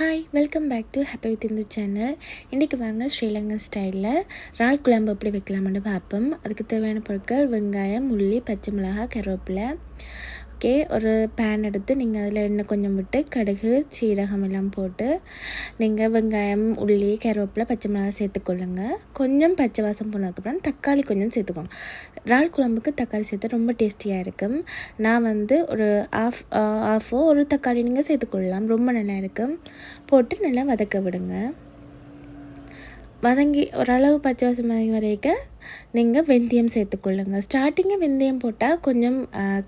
Hi welcome back to happy with இந்த channel இன்றைக்கி வாங்க ஸ்ரீலங்கன் ஸ்டைலில் இறால் குழம்பு எப்படி வைக்கலாம்னு பார்ப்போம். அதுக்கு தேவையான பொருட்கள் வெங்காயம் உள்ளி பச்சை மிளகாய் கருவேப்பிலை. ஓகே. ஒரு பேன் எடுத்து நீங்கள் அதில் எண்ணெய் கொஞ்சம் விட்டு கடுகு சீரகம் எல்லாம் போட்டு நீங்கள் வெங்காயம் உள்ளி கருவேப்பிலை பச்சை மிளகாய் சேர்த்துக்கொள்ளுங்க கொஞ்சம் பச்சை வாசம் போனதுக்கப்புறம் தக்காளி கொஞ்சம் சேர்த்துக்கோங்க. இறால் குழம்புக்கு தக்காளி சேர்த்து ரொம்ப டேஸ்டியாக இருக்கும். நான் வந்து ஒரு ஆஃப் ஆஃபோ ஒரு தக்காளி நீங்கள் சேர்த்துக்கொள்ளலாம் ரொம்ப நல்லா இருக்கும். போட்டு நல்லா வதக்க விடுங்க. வதங்கி ஓரளவு பச்சை வாசம் வதங்கி வரைக்கும் நீங்கள் வெந்தயம் சேர்த்துக்கொள்ளுங்க ஸ்டார்டிங்கே வெந்தயம் போட்டால் கொஞ்சம்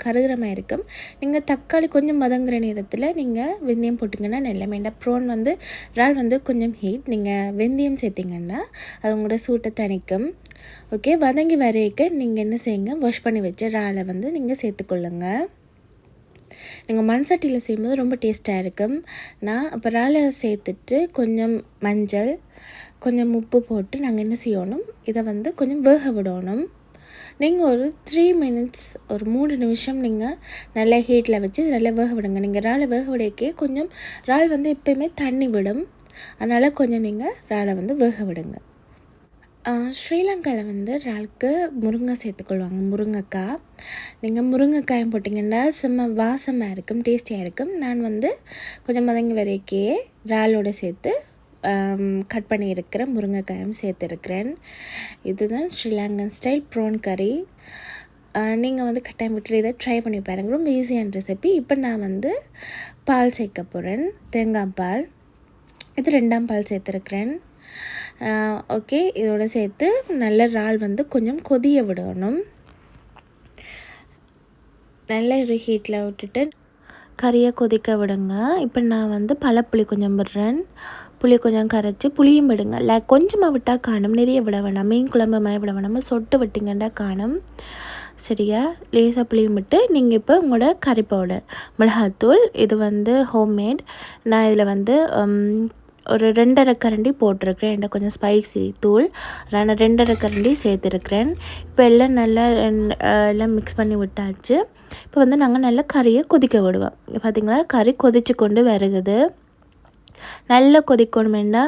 கருகிற மாதிரி இருக்கும். நீங்கள் தக்காளி கொஞ்சம் வதங்குற நேரத்தில் நீங்கள் வெந்தயம் போட்டிங்கன்னா நல்ல வேண்டாம் ப்ரோன் வந்து இறால் வந்து கொஞ்சம் ஹீட் நீங்கள் வெந்தயம் சேர்த்திங்கன்னா அது உங்களோட சூட்டை தணிக்கும். ஓகே வதங்கி வரைக்க நீங்கள் என்ன செய்யுங்க? வாஷ் பண்ணி வச்சு இறாலை வந்து நீங்கள் சேர்த்துக்கொள்ளுங்கள் நீங்கள் மண் சட்டியில் செய்யும்போது ரொம்ப டேஸ்ட்டாக இருக்கும். நான் அப்போ இறாலை சேர்த்துட்டு கொஞ்சம் மஞ்சள் கொஞ்சம் உப்பு போட்டு நாங்கள் என்ன செய்யணும்? இதை வந்து கொஞ்சம் வேக விடணும். நீங்கள் ஒரு த்ரீ மினிட்ஸ் ஒரு மூணு நிமிஷம் நீங்கள் நல்லா ஹீட்டில் வச்சு நல்லா வேக விடுங்க. நீங்கள் இறாலை வேக விடக்கே கொஞ்சம் இறால் வந்து எப்போயுமே தண்ணி விடும். அதனால் கொஞ்சம் நீங்கள் இறாலை வந்து வேக விடுங்க. ஸ்ரீலங்காவில் வந்து இறாலுக்கு முருங்கை சேர்த்துக்கொள்வாங்க முருங்கைக்காய் நீங்கள் முருங்கைக்காயும் போட்டிங்கன்னா செம்ம வாசமாக இருக்கும் டேஸ்டியாக இருக்கும். நான் வந்து கொஞ்சம் மதங்கி வரைக்கே இறாலோடு சேர்த்து கட் பண்ணியிருக்கிற முருங்கைக்காயும் சேர்த்துருக்கிறேன். இதுதான் ஸ்ரீலங்கன் ஸ்டைல் ப்ரோன் கறி நீங்கள் வந்து கட்டாயம் விட்டு இதை ட்ரை பண்ணி பாருங்கள் ரொம்ப ஈஸியான ரெசிபி இப்போ நான் வந்து பால் சேர்க்க போகிறேன் தேங்காய் பால். இது ரெண்டாம் பால் சேர்த்துருக்குறேன். ஓகே இதோட சேர்த்து நல்ல இறால் வந்து கொஞ்சம் கொதிய விடணும். நல்ல ஒரு ஹீட்டில் விட்டுட்டு கறியை கொதிக்க விடுங்க. இப்போ நான் வந்து பழப்புளி கொஞ்சம் விடுறேன். புளி கொஞ்சம் கரைச்சி புளியும் விடுங்க. இல்லை கொஞ்சமாக விட்டால் காணும். நிறைய விட வேணாம். மீன் குழம்பு மாதிரி விட வேணாமல் சொட்டு விட்டிங்கன்னா காணும். சரியா? லேசாக புளியும் விட்டு நீங்கள் இப்போ உங்களோட கறி பவுடர் மிளகாத்தூள் இது வந்து ஹோம்மேட் நான் இதில் வந்து ஒரு ரெண்டரை கரண்டி போட்டிருக்கிறேன். என்ன கொஞ்சம் ஸ்பைசி தூள். நான் ரெண்டரை கரண்டி சேர்த்துருக்குறேன். இப்போ எல்லாம் நல்லா எல்லாம் மிக்ஸ் பண்ணி விட்டாச்சு. இப்போ வந்து நாங்கள் நல்லா கறியை கொதிக்க விடுவோம். பார்த்திங்களா கறி கொதிச்சு கொண்டு வருகுது. நல்லா கொதிக்கணுமெண்டா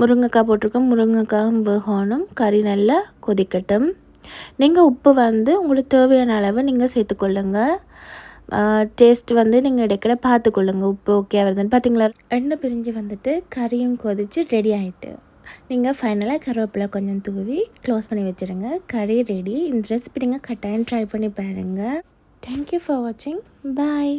முருங்கைக்காய் போட்டிருக்கோம். முருங்கைக்காயும் வேகணும். கறி நல்லா கொதிக்கட்டும். நீங்கள் உப்பு வந்து உங்களுக்கு தேவையான அளவு நீங்கள் சேர்த்துக்கொள்ளுங்கள் டேஸ்ட் வந்து நீங்கள் இடைக்கிட பார்த்துக்கொள்ளுங்க. உப்பு ஓகே வருதுன்னு பார்த்தீங்களா எண்ணெய் பிரிஞ்சு வந்துட்டு கறியும் கொதித்து ரெடி ஆகிட்டு நீங்கள் ஃபைனலாக கருவேப்பிலை கொஞ்சம் தூவி க்ளோஸ் பண்ணி வச்சுருங்க. கறி ரெடி இந்த ரெசிபி நீங்கள் கட்டாயம் ட்ரை பண்ணி பாருங்கள் தேங்க்யூ ஃபார் வாட்சிங் பாய்